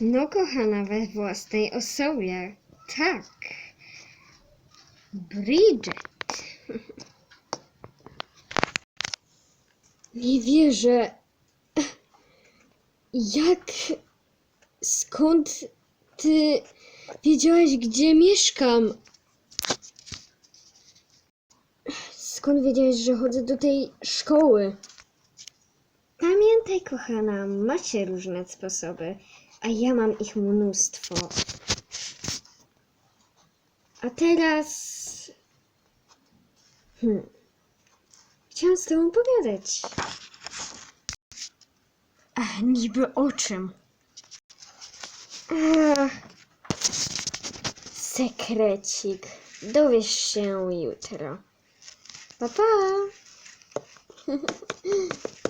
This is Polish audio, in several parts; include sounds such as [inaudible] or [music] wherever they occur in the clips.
No, kochana, we własnej osobie. Tak. Bridget. [laughs] Nie wierzę. Jak. Skąd ty wiedziałaś, gdzie mieszkam? Skąd wiedziałaś, że chodzę do tej szkoły? Pamiętaj, kochana, macie różne sposoby, a ja mam ich mnóstwo. A teraz. Hmm. Chciałam z tobą pogadać. Ach, niby o czym? Ach, sekrecik. Dowiesz się jutro. Pa, pa. [laughs]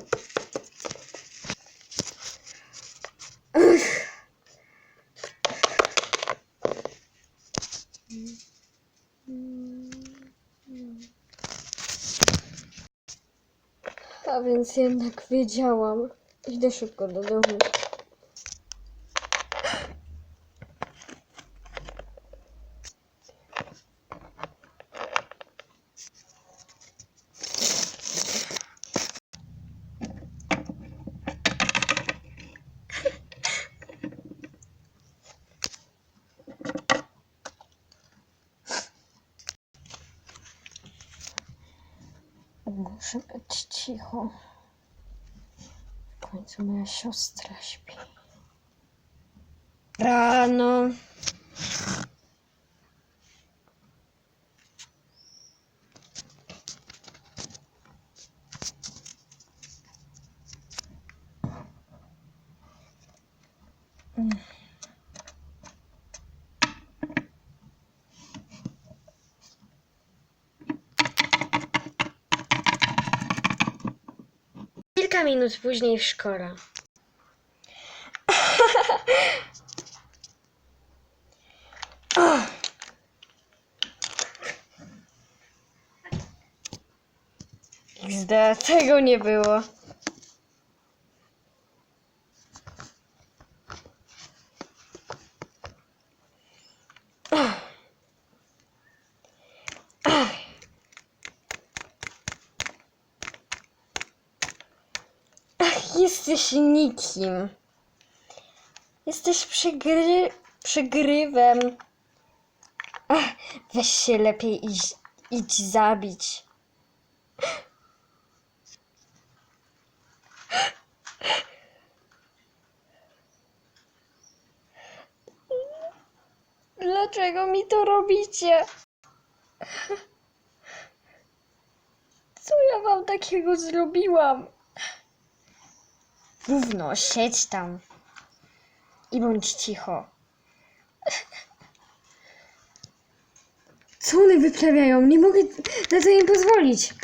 A więc jednak wiedziałam. Idę szybko do domu. Muszę być cicho. W końcu moja siostra śpi. Rano. Kilka minut później w szkole. XD, tego nie było. Jesteś nikim. Jesteś przegry... przegrywem. Ach, weź się lepiej idź, idź zabić. Dlaczego mi to robicie? Co ja wam takiego zrobiłam? Gówno, siedź tam. I bądź cicho. Co one wyprawiają? Nie mogę na to im pozwolić.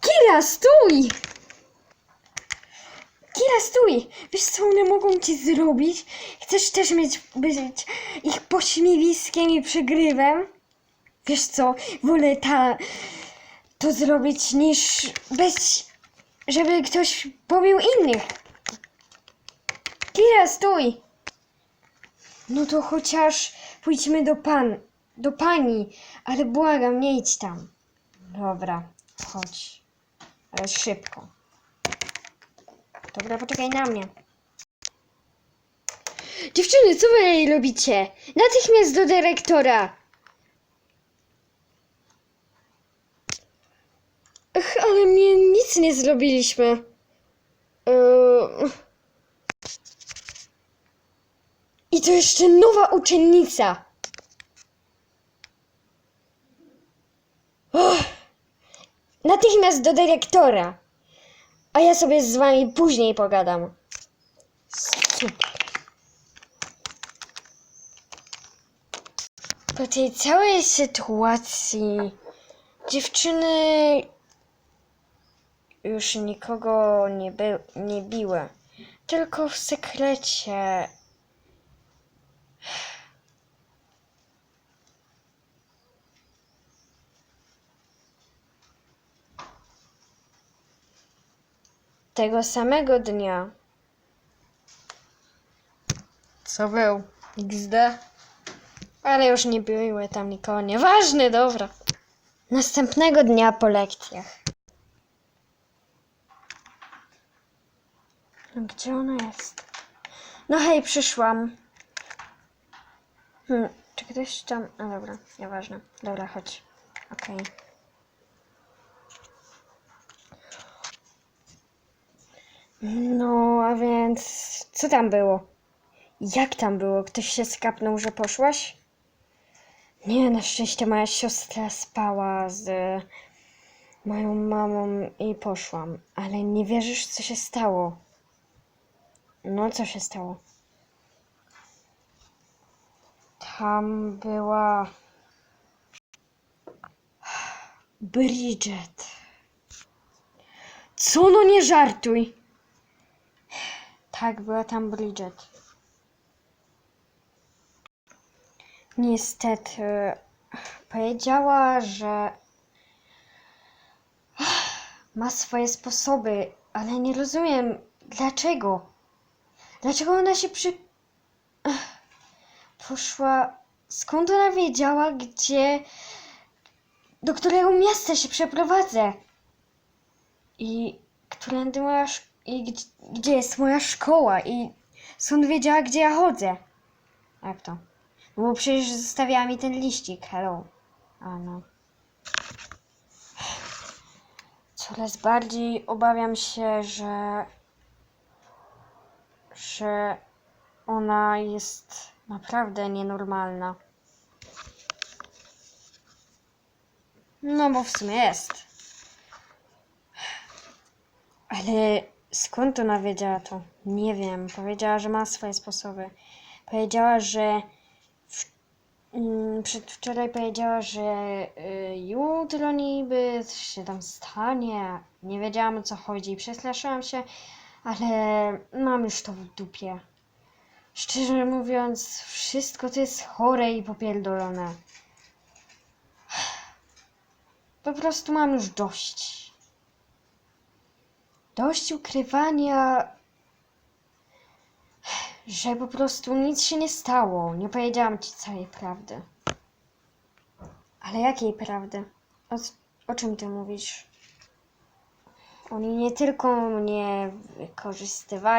Kira, stój! Kira, stój! Wiesz, co one mogą ci zrobić? Chcesz też mieć, być ich pośmiewiskiem i przegrywem? Wiesz co, wolę ta, to zrobić niż bez, żeby ktoś pobił innych. Kira, stój! No to chociaż pójdźmy do pan, do pani, ale błagam, nie idź tam. Dobra, chodź. Ale szybko. Dobra, poczekaj na mnie. Dziewczyny, co wy robicie? Natychmiast do dyrektora! Ach, ale mnie nic nie zrobiliśmy. Eee... I to jeszcze nowa uczennica. Och, natychmiast do dyrektora. A ja sobie z wami później pogadam. Super. Po tej całej sytuacji dziewczyny już nikogo nie, by, nie biły. Tylko w sekrecie Tego samego dnia Co był? XD? Ale już nie były tam nikogo. Nieważne, dobra. Następnego dnia po lekcjach. Gdzie ona jest? No hej, przyszłam. Hmm, czy ktoś tam... A dobra, nieważne. Dobra, chodź. Okej. No, a więc... Co tam było? Jak tam było? Ktoś się skapnął, że poszłaś? Nie, na szczęście moja siostra spała z moją mamą i poszłam. Ale nie wierzysz, co się stało? No, co się stało? Tam była. Bridget. Co no nie żartuj. Tak, była tam Bridget. Niestety powiedziała, że ma swoje sposoby, ale nie rozumiem dlaczego. Dlaczego ona się przy. Poszła. Skąd ona wiedziała, gdzie. Do którego miasta się przeprowadzę? I którędy moja. I gdzie, gdzie jest moja szkoła? I skąd wiedziała, gdzie ja chodzę? Jak to? No bo przecież zostawiała mi ten liścik. Hello. A no. Coraz bardziej obawiam się, że. Że ona jest naprawdę nienormalna. No bo w sumie jest. Ale skąd ona wiedziała to? Nie wiem. Powiedziała, że ma swoje sposoby. Powiedziała, że w, mm, przedwczoraj powiedziała, że y, jutro niby się tam stanie. Nie wiedziałam o co chodzi. Przestraszyłam się, ale mam już to w dupie. Szczerze mówiąc, wszystko to jest chore i popierdolone. Po prostu mam już dość. Dość ukrywania, że po prostu nic się nie stało. Nie powiedziałam ci całej prawdy. Ale jakiej prawdy? O, o czym ty mówisz? Oni nie tylko mnie wykorzystywali,